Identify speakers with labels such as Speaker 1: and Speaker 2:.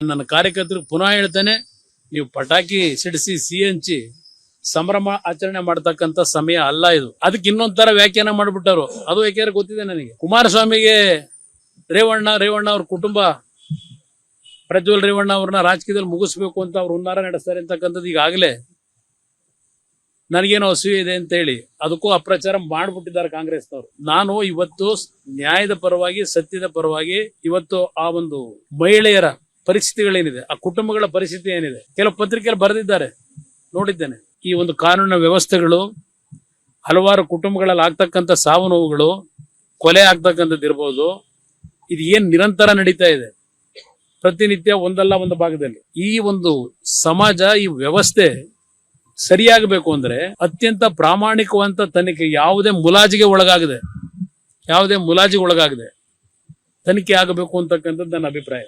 Speaker 1: ನನ್ನ ಕಾರ್ಯಕರ್ತರಿಗೆ ಪುನಃ ಹೇಳ್ತೇನೆ, ನೀವು ಪಟಾಕಿ ಸಿಡಿಸಿ ಸಿ ಹಂಚಿ ಸಂಭ್ರಮ ಆಚರಣೆ ಮಾಡ್ತಕ್ಕಂತ ಸಮಯ ಅಲ್ಲ ಇದು. ಅದಕ್ಕೆ ಇನ್ನೊಂದ್ ವ್ಯಾಖ್ಯಾನ ಮಾಡಿಬಿಟ್ಟರು ಅದು ಯಾಕೆಂದ್ರೆ ಗೊತ್ತಿದೆ ನನಗೆ? ಕುಮಾರಸ್ವಾಮಿಗೆ ರೇವಣ್ಣ ರೇವಣ್ಣ ಅವ್ರ ಕುಟುಂಬ, ಪ್ರಜ್ವಲ್ ರೇವಣ್ಣ ಅವ್ರನ್ನ ರಾಜಕೀಯದಲ್ಲಿ ಮುಗಿಸ್ಬೇಕು ಅಂತ ಅವ್ರು ಹುನ್ನಾರ ನಡೆಸ್ತಾರೆ ಅಂತಕ್ಕಂಥದ್ದು ಈಗಾಗಲೇ ನನಗೇನೋ ಅಸೂಯೆ ಇದೆ ಅಂತ ಹೇಳಿ ಅದಕ್ಕೂ ಅಪ್ರಚಾರ ಮಾಡ್ಬಿಟ್ಟಿದ್ದಾರೆ ಕಾಂಗ್ರೆಸ್ನವರು. ನಾನು ಇವತ್ತು ನ್ಯಾಯದ ಪರವಾಗಿ, ಸತ್ಯದ ಪರವಾಗಿ ಇವತ್ತು ಆ ಒಂದು ಮಹಿಳೆಯರ ಪರಿಸ್ಥಿತಿಗಳೇನಿದೆ, ಆ ಕುಟುಂಬಗಳ ಪರಿಸ್ಥಿತಿ ಏನಿದೆ, ಕೆಲವು ಪತ್ರಿಕೆಯಲ್ಲಿ ಬರೆದಿದ್ದಾರೆ, ನೋಡಿದ್ದೇನೆ. ಈ ಒಂದು ಕಾನೂನಿನ ವ್ಯವಸ್ಥೆಗಳು, ಹಲವಾರು ಕುಟುಂಬಗಳಲ್ಲಿ ಆಗ್ತಕ್ಕಂಥ ಸಾವು ನೋವುಗಳು, ಕೊಲೆ ಆಗ್ತಕ್ಕಂಥದ್ದು ಇರ್ಬೋದು, ಇದು ಏನ್ ನಿರಂತರ ನಡೀತಾ ಇದೆ. ಪ್ರತಿನಿತ್ಯ ಒಂದಲ್ಲ ಒಂದು ಭಾಗದಲ್ಲಿ ಈ ಒಂದು ಸಮಾಜ, ಈ ವ್ಯವಸ್ಥೆ ಸರಿಯಾಗಬೇಕು ಅಂದ್ರೆ ಅತ್ಯಂತ ಪ್ರಾಮಾಣಿಕವಂತ ತನಿಖೆ ಯಾವುದೇ ಮುಲಾಜಿಗೆ ಒಳಗಾಗದೆ, ಯಾವುದೇ ಮುಲಾಜಿಗೆ ಒಳಗಾಗದೆ, ತನಿಖೆ ಆಗಬೇಕು ಅಂತಕ್ಕಂಥದ್ದು ನನ್ನ ಅಭಿಪ್ರಾಯ.